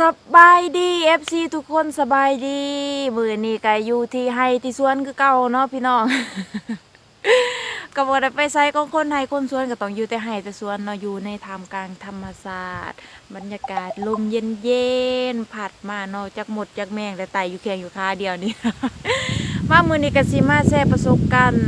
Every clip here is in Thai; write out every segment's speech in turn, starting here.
สบายดี FC ทุกคนสบายดีมือนี้ก็อยู่ที่ไฮที่สวนคือเก่าเนาะพี่น้อง ก็บ่ได้ไปไสของคนไทยคนสวนก็ต้องอยู่แต่ไฮแต่สวนเนาะอยู่ในท่ามกลางธรรมศาสตร์บรรยากาศลมเย็นๆผัดมาเนาะจากหมดจากแมงแต่ไตอยู่แข่งอยู่คาเดียวนี่ มามือนี้ก็สิมาแชร์ประสบการณ์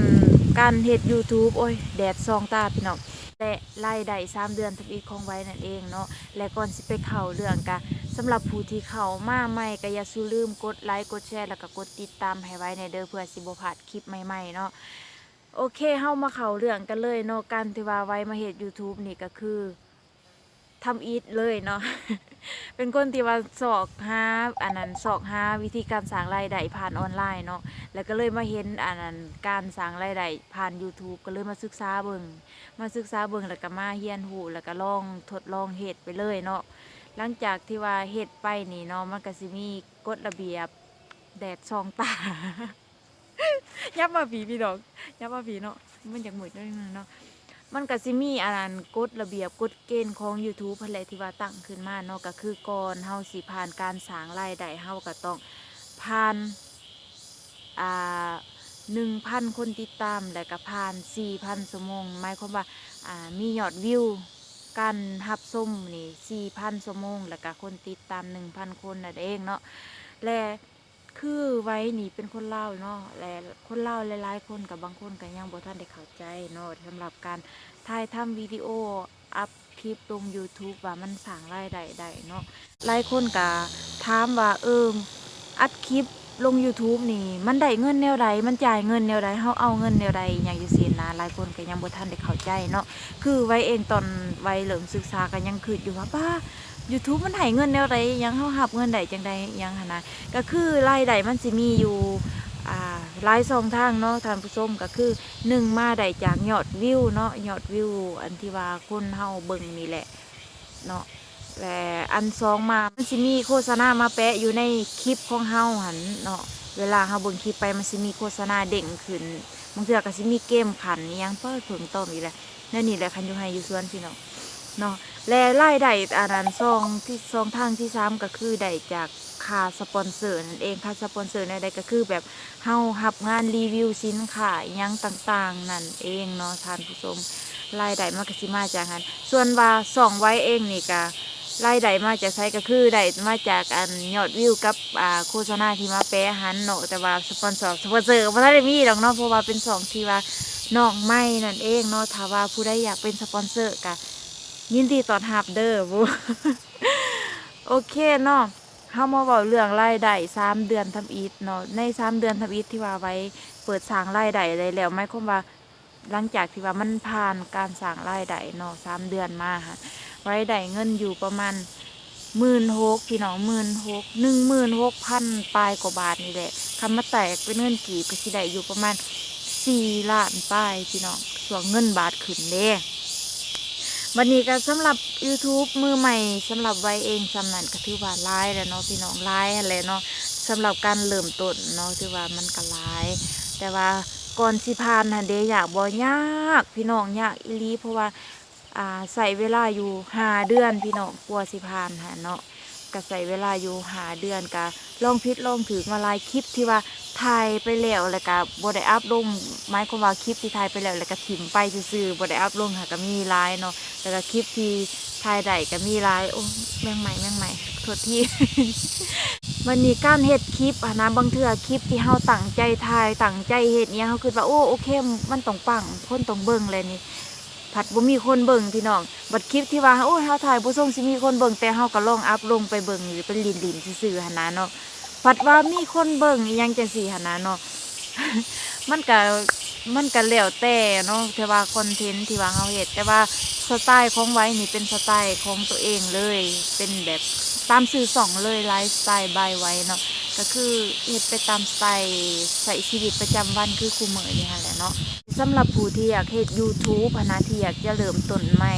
การเฮ็ด YouTube โอ้ย แดดซองตาพี่น้องและไล่ได้สามเดือนทวีคองไว้นั่นเองเนาะและก่อนสิไปเข่าเรื่องกะสำหรับผู้ที่เข่ามาใหม่ก็อย่าสูลืมกดไลค์กดแชร์แล้วก็กดติดตามให้ไว้ในเด้อเพื่อสิบพลาดคลิปใหม่ๆเนาะโอเคเฮามาเข่าเรื่องกันเลยเนาะการที่ว่าไว้มาเฮ็ด YouTube นี่ก็คือ ทำอีทเลยเนาะ เป็นคนที่ว่าสอกหาอันนั้นสอกหาวิธีการสร้างรายได้ผ่านออนไลน์เนาะ แล้วก็เลยมาเห็นอันนั้นการสร้างรายได้ผ่าน YouTube ก็เลยมาศึกษาเบิ่งมาศึกษาเบิ่งแล้วก็มาเฮียนหูแล้วก็ลองทดลองเฮ็ดไปเลยเนาะ หลังจากที่ว่าเฮ็ดไปนี่เนาะมันก็สิมีกฎระเบียบแดดซองตา ยับมาผีพี่ดอก ยับมาผีเนาะ มันอยากหมืดดนึงเนาะ มันก็สิมีอันนั้นกฎระเบียบกฎเกณฑ์ของ YouTube พันแหละที่ว่าตั้งขึ้นมาเนาะก็คือก่อนเฮาสิผ่านการสร้างรายได้เฮาก็ต้องผ่านอ่าหนึ่งพันคนติดตามและก็ผ่านสี่พันชั่วโมงหมายความว่าอ่ามียอดวิวการหับส้มนี่สี่พันชั่วโมงแล้วก็คนติดตามหนึ่งพันคนนั่นเองเนาะและ คือไว้นี่เป็นคนเล่าเนาะและคนเล่าหลายๆคนกับบางคนก็ยังบ่ทันได้เข้าใจเนาะสำหรับการถ่ายทำวิดีโออัพคลิปลง YouTube ว่ามันสร้างรายได้ได้เนาะหลายคนก็ถามว่าเอออัดคลิปลง YouTube นี่ มันได้เงินแนวใดมันจ่ายเงินแนวใดเฮาเอาเงินแนวใดอย่างอยู่ซี่นะหลายคนก็ยังบ่ทันได้เข้าใจเนาะคือไว้เองตอนไว้เริ่มศึกษาก็ยังคิดอยู่ว่าบ้า YouTube มันให้เงินแนวใดยังเฮารับเงินได้จังใดยังหั่นนะก็คือรายได้มันสิมีอยู่อ่าหลายช่องทางเนาะท่านผู้ชมก็คือหนึ่งมาได้จากยอดวิวเนาะยอดวิว อันที่ว่าคนเฮาเบิ่งนี่แหละเนาะและอันสองมามันสิมีโฆษณามาแปะอยู่ในคลิปของเฮาหันเนาะเวลาเฮาเบิ่งคลิปไปมันสิมีโฆษณาเด้งขึ้นบางเทื่อก็สิมีเกมขันยังเปิดเพิ่งต้มอีกแหละนั่นนี่แหละคันอยู่ให้อยู่สวนพี่น้อง เนาะและรายได้อันนั้นซองที่ซองทางที่สามก็คือได้จากค่าสปอนเซอร์นั่นเองค่าสปอนเซอร์ในใดก็คือแบบเฮารับงานรีวิวสินค้ายังต่างๆนั่นเองเนาะท่านผู้ชมรายได้มันก็สิมาจากนั้นส่วนว่าส่องไว้เองนี่ก็รายได้มาจากไซก็คือได้มาจากอันยอดวิวกับอ่าโฆษณาที่มาแปะหันเนาะแต่ว่าสปอนเซอร์สปอนเซอร์ก็บ่ได้มีดอกเนาะเพราะว่าเป็นสองที่ว่าน้องไม่นั่นเองเนาะถ้าว่าผู้ใดอยากเป็นสปอนเซอร์ก็ ยินดีต้อนรับเด้อบูโอเคเนาะเฮามาเว้าเรื่องรายได้สามเดือนทำอีทเนาะในสามเดือนทำอีทที่ว่าไว้เปิดสร้างรายได้ได้แล้วหมายความว่าหลังจากที่ว่ามันผ่านการสร้างรายได้เนาะสามเดือนมาค่ะไว้ได้เงินอยู่ประมาณหมื่นหกพี่น้องหมื่นหกหนึ่งหมื่นหกพันปลายกว่าบาทนี่แหละคำมาแตกเป็นเงินกีบก็สิได้อยู่ประมาณสี่ล้านปลายพี่น้องส่วนเงินบาทขึ้นเด้ วันนี้ก็สำหรับ YouTube มือใหม่สำหรับไว้เองสำนันก็ถือว่าร้ายแล้วเนาะพี่น้องร้ายอะไรเนาะสำหรับการเริ่มต้นเนาะถือว่ามันก็ร้าย แต่ว่าก่อนสิพานนะเดอยากบ่ยากพี่น้องยากอีลีเพราะว่าอ่าใส่เวลาอยู่หาเดือนพี่น้องกลัวสิพานหาเนาะ ก็ใส่เวลาอยู่หาเดือนก็ลองพิษลองถือมาลายคลิปที่ว่าถ่ายไปแล้วแล้วก็บ่ได้อัพลงหมายความว่าคลิปที่ถ่ายไปแล้วแล้วก็ถิ่มไปซื่อๆบ่ได้อัพลงค่ะก็มีลายเนาะแล้วก็คลิปที่ถ่ายได้ก็มีลายโอ้แม่งใหม่แม่งใหม่โทษทีวันนี้การเฮ็ดคลิปอะนะบางเทื่อคลิปที่เฮาตั้งใจถ่ายตั้งใจเฮ็ดเนี่ยเฮาคิดว่าโอ้โอเค มันต้องปังคนต้องเบิ่งเลยนี่ ผัดบ่มีคนเบิ่งพี่น้อง บัดคลิปที่ว่าโอ้ยเฮาถ่ายบ่ส่งสิมีคนเบิ่งแต่เฮาก็ลองอัพลงไปเบิ่งหรือเป็นลินๆซื่อๆหั่นนะเนาะผัดว่ามีคนเบิ่งอีหยังจังซี่หั่นนะเนาะมันก็มันก็แล้วแต่เนาะแต่ว่าคอนเทนต์ที่ว่าเฮาเฮ็ดแต่ว่าสไตล์ของไว้นี่เป็นสไตล์ของตัวเองเลย เป็นแบบตามสื่อสองเลยไลฟ์สไตล์บายไว้เนาะก็คือเฮ็ดไปตามสไตล์ใส่ชีวิตประจำวันคือคู่มือนี่แหละเนาะ สำหรับผู้ที่อยากเฮ็ด YouTube หั้นะที่อยากจะเริ่มต้นใหม่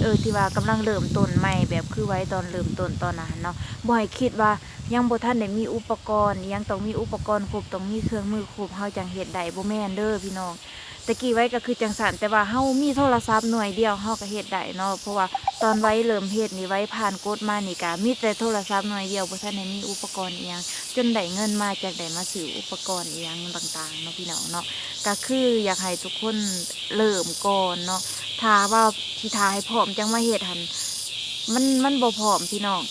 เออที่ว่ากำลังเริ่มต้นใหม่แบบคือไว้ตอนเริ่มต้นตอนนั้นเนาะบ่อยคิดว่ายังบ่ทันได้มีอุปกรณ์ยังต้องมีอุปกรณ์ครบต้องมีเครื่องมือครบเฮาจังเฮ็ดได้บ่แม่นเด้อพี่น้อง ตะกี้ไว้ก็คือจังสันแต่ว่าเฮามีโทรศัพท์หน่วยเดียวเฮาก็เฮ็ดได้เนาะเพราะว่าตอนไว้เริ่มเฮ็ดนี่ไว้ผ่านโกฎมานี่ก็มีแต่โทรศัพท์หน่วยเดียวบ่ทันได้มีอุปกรณ์อีหยังจนได้เงินมาจากได้มาซื้ออุปกรณ์อีหยังต่างๆเนาะพี่น้องเนาะก็คืออยากให้ทุกคนเริ่มก่อนเนาะถ้าว่าสิทาให้พร้อมจังมาเฮ็ดหันมันมันบ่พร้อมพี่น้อง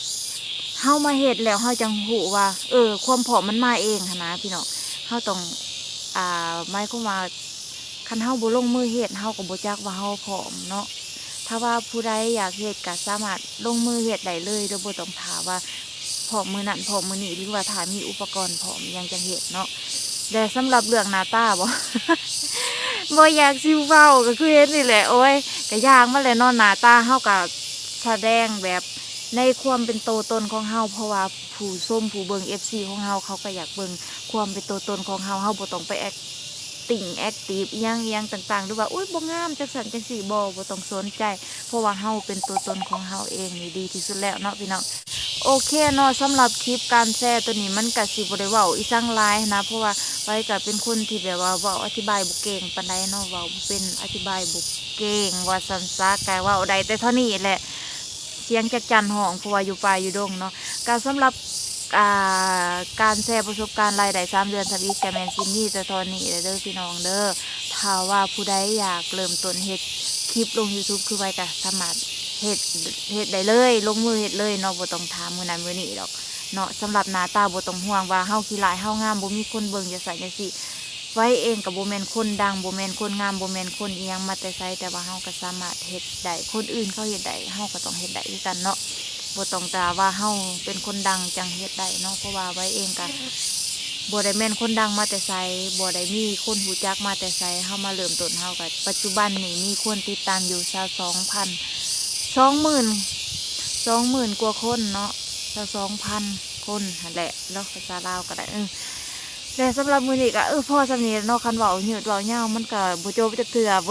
เฮามาเฮ็ดแล้วเฮาจังหูว่า เออ ความพร้อมมันมาเองหนะพี่น้องเฮาต้องอ่าหมายความา คันเฮาบ่ลงมือเฮ็ดเฮาก็บ่จักว่าเฮาพร้อมเนาะถ้าว่าผู้ใดอยากเฮ็ดก็สามารถลงมือเฮ็ดได้เลยโดยบ่ต้องถามว่าพร้อมมือนั้นพร้อมมือนี้หรือว่าถ้ามีอุปกรณ์พร้อมยังจังเฮ็ดเนาะแต่สำหรับเรื่องหน้าตาบ่บ่อยากสิเว้าก็คือเฮ็ดนี่แหละโอ้ยก็ย่างมาแล้วเนาะหน้าตาเฮาก็แสดงแบบในความเป็นโตวตนของเฮาเพราะว่าผู้ส้มผู้เบิ่ง FC ของเฮาเขาก็อยากเบิงความเป็นตัวตนของเฮาเฮาบ่ต้องไปแอค ติ่งแอคทีฟยังยังต่างๆหรือว่าอุ้ยบ่งามจังสันจังสีบ่บ่ต้องสนใจ เพราะว่าเฮาเป็นตัวตนของเฮาเองนี่ดีที่สุดแล้วเนาะพี่น้องโอเคเนาะสำหรับคลิปการแชร์ตัวนี้มันก็สิบ่ได้เว้าอีสังหลายนะ เพราะว่าไว้ก็เป็นคนที่แบบว่าเว้าอธิบายบ่เก่งปานใดเนาะเว้าเป็นอธิบายบ่เก่งว่าสันซากายเว้าได้แต่เท่านี้แหละเสียงจักจันหองเพราะว่าอยู่ป่าอยู่ดงเนาะการสำหรับ การแชร์ประสบการณ์รายได้สามเดือนทวีแกแมนซินนี่แต่ตอนนี้เด้อพี่น้องเด้อถ้าว่าผู้ใดอยากเริ่มต้นเฮ็ดคลิปลง YouTube คือไว้ก็สามารถเฮ็ดเฮ็ดได้เลย ลงมือเฮ็ดเลยเนาะบ่ต้องถามมื้อนั้นมื้อนี้ดอกเนาะสำหรับหน้าตาบ่ต้องห่วงว่าเฮาขี้ลายเฮางามบ่มีคนเบิ่งจะใส่จังซี่ไว้เองกับบ่แม่นคนดังบ่แม่นคนงามบ่แม่นคนเอียงมาแต่ไสแต่ว่าเฮาก็สามารถเฮ็ดได้คนอื่นเขาเฮ็ดได้เฮาก็ต้องเฮ็ดได้คือกันเนาะ บ่ต้องตาว่าเฮาเป็นคนดังจังเฮ็ดได้เนาะเพราะว่าไว้เองกันบ่ได้แม่นคนดังมาแต่ไสบ่ได้มีคนหูจักมาแต่ไสเฮามาเริ่มต้นเฮากันปัจจุบันนี่มีคนติดตามอยู่ชาว2,000 20,000 20,000กว่าคนเนาะชาวสองพันคนแหละเนาะภาษาลาวก็ได้เออ แต่สำหรับมือนี้ก็เออพอสำนีนาะคันเว้ายืดเว้ายามันก็บ่จบจักเทื่อบ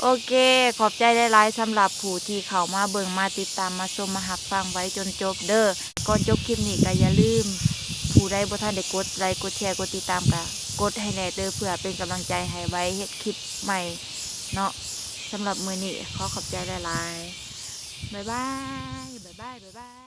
โอเค ขอบใจได้หลายสำหรับผู้ที่เข้ามาเบิ่งมาติดตามมาชมมาหักฟังไว้จนจบเด้อก่อนจบคลิปนี้ก็อย่าลืม ผู้ใดบ่ทันได้กดไลค์กดแชร์กดติดตามก็กดให้แน่เด้อเพื่อเป็นกำลังใจให้ไว้เฮ็ดคลิปใหม่เนาะสำหรับมือนี้ขอขอบใจหลายๆบ๊ายบายบ๊ายบายบ๊ายบาย